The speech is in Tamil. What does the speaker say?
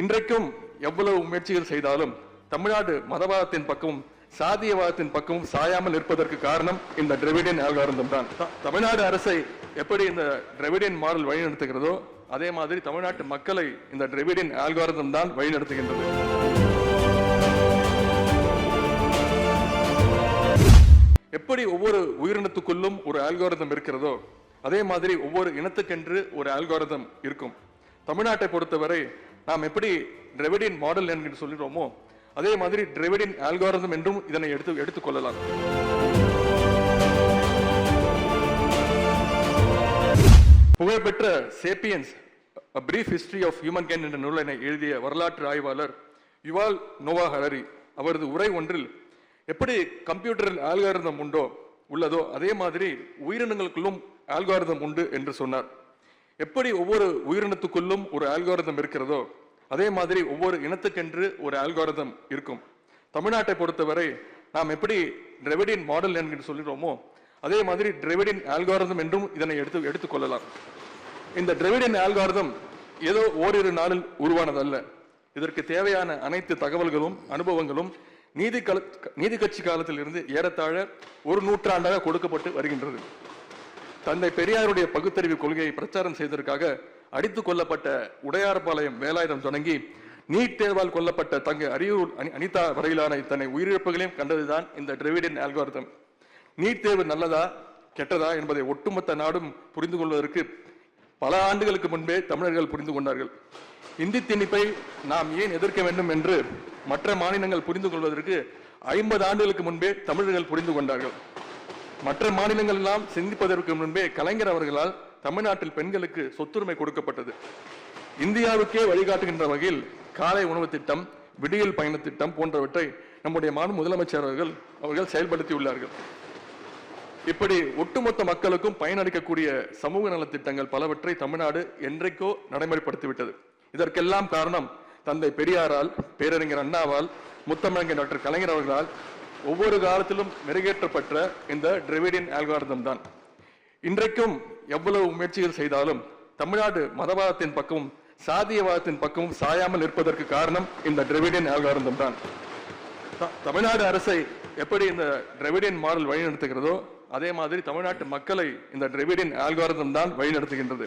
இன்றைக்கும் எவ்வளவு முயற்சிகள் செய்தாலும் தமிழ்நாடு மதவாதத்தின் பக்கமும் சாதியவாதத்தின் பக்கமும் சாயாமல் நிற்பதற்கு காரணம் இந்த டிரெவிடியன் ஆல்காரந்தம் தான். தமிழ்நாடு அரசை எப்படி இந்த டிரெவிடியன் மாடல் வழிநடத்துகிறதோ அதே மாதிரி தமிழ்நாட்டு மக்களை இந்த டிரெவிடியன் ஆல்காரந்தம் தான் வழிநடத்துகின்றது. எப்படி ஒவ்வொரு உயிரினத்துக்குள்ளும் ஒரு ஆல்காரிதம் இருக்கிறதோ அதே மாதிரி ஒவ்வொரு இனத்துக்கென்று ஒரு ஆல்காரிதம் இருக்கும். தமிழ்நாட்டை பொறுத்தவரை நாம் எப்படி டிரெவிடின் மாடல் என்று சொல்கிறோமோ அதே மாதிரி டிரெவிடின் ஆல்காரிதம் என்றும் இதனை எடுத்து எடுத்துக்கொள்ளலாம் புகழ்பெற்ற Sapiens brief history of humankind என்ற நூலினை எழுதிய வரலாற்று ஆய்வாளர் யுவால் நோவா ஹரரி அவரது உரை ஒன்றில் எப்படி கம்ப்யூட்டரில் ஆல்காரிதம் உண்டோ உள்ளதோ அதே மாதிரி உயிரினங்களுக்குள்ளும் ஆல்காரிதம் உண்டு என்று சொன்னார். எப்படி ஒவ்வொரு உயிரினத்துக்குள்ளும் ஒரு ஆல்காரிதம் இருக்கிறதோ அதே மாதிரி ஒவ்வொரு இனத்துக்கென்று ஒரு ஆல்காரிதம் இருக்கும். தமிழ்நாட்டை பொறுத்தவரை நாம் எப்படி டிரெவிடின் மாடல் என்று சொல்கிறோமோ அதே மாதிரி டிரெவிடின் ஆல்காரதம் என்றும் இதனை எடுத்து எடுத்துக்கொள்ளலாம். இந்த டிரெவிடின் ஆல்காரதம் ஏதோ ஓரிரு நாளில் உருவானதல்ல. இதற்கு தேவையான அனைத்து தகவல்களும் அனுபவங்களும் நீதி கல நீதி கட்சி காலத்தில் இருந்து ஏறத்தாழ ஒரு நூற்றாண்டாக கொடுக்கப்பட்டு வருகின்றது. தந்தை பெரியாருடைய பகுத்தறிவு கொள்கையை பிரச்சாரம் செய்ததற்காக அடித்துக் கொல்லப்பட்ட உடையார்பாளையம் வேலாயுதம் தொடங்கி நீட் தேர்வால் கொல்லப்பட்ட தங்க அரியூர் அனி- அனிதா வரையிலான இத்தனை உயிரிழப்புகளையும் கண்டதுதான் இந்த டிரெவிடியன் ஆல்காரிதம் நீட் தேர்வு நல்லதா கெட்டதா என்பதை ஒட்டுமொத்த நாடும் புரிந்து கொள்வதற்கு பல ஆண்டுகளுக்கு முன்பே தமிழர்கள் புரிந்து கொண்டார்கள். இந்தி திணிப்பை நாம் ஏன் எதிர்க்க வேண்டும் என்று மற்ற மாநிலங்கள் புரிந்து கொள்வதற்கு ஐம்பது ஆண்டுகளுக்கு முன்பே தமிழர்கள் புரிந்து கொண்டார்கள். மற்ற மாநிலங்கள் எல்லாம் சிந்திப்பதற்கு முன்பே கலைஞர் அவர்களால் தமிழ்நாட்டில் பெண்களுக்கு சொத்துரிமை கொடுக்கப்பட்டது. இந்தியாவுக்கே வழிகாட்டுகின்ற வகையில் காலை உணவு திட்டம் விடியல் பயண திட்டம் போன்றவற்றை நம்முடைய மாநில முதலமைச்சர் அவர்கள் அவர்கள் செயல்படுத்தியுள்ளார்கள். இப்படி ஒட்டுமொத்த மக்களுக்கும் பயனளிக்கக்கூடிய சமூக நலத்திட்டங்கள் பலவற்றை தமிழ்நாடு என்றைக்கோ நடைமுறைப்படுத்திவிட்டது. இதற்கெல்லாம் காரணம் தந்தை பெரியாரால் பேரறிஞர் அண்ணாவால் முத்தமிழங்க டாக்டர் கலைஞர் அவர்களால் ஒவ்வொரு காலத்திலும் மெருகேற்றப்பட்ட இந்த டிரெவிடியன் ஆல்காரதம் தான். இன்றைக்கும் எவ்வளவு முயற்சிகள் செய்தாலும் தமிழ்நாடு மதவாதத்தின் பக்கமும் சாதியவாதத்தின் பக்கமும் சாயாமல் இருப்பதற்கு காரணம் இந்த டிரெவிடியன் ஆல்காரிதம் தான். த- தமிழ்நாடு அரசை எப்படி இந்த டிரெவிடியன் மாடல் வழிநடத்துகிறதோ அதே மாதிரி தமிழ்நாட்டு மக்களை இந்த டிரெவிடியன் ஆல்காரிதம் தான் வழிநடத்துகின்றது.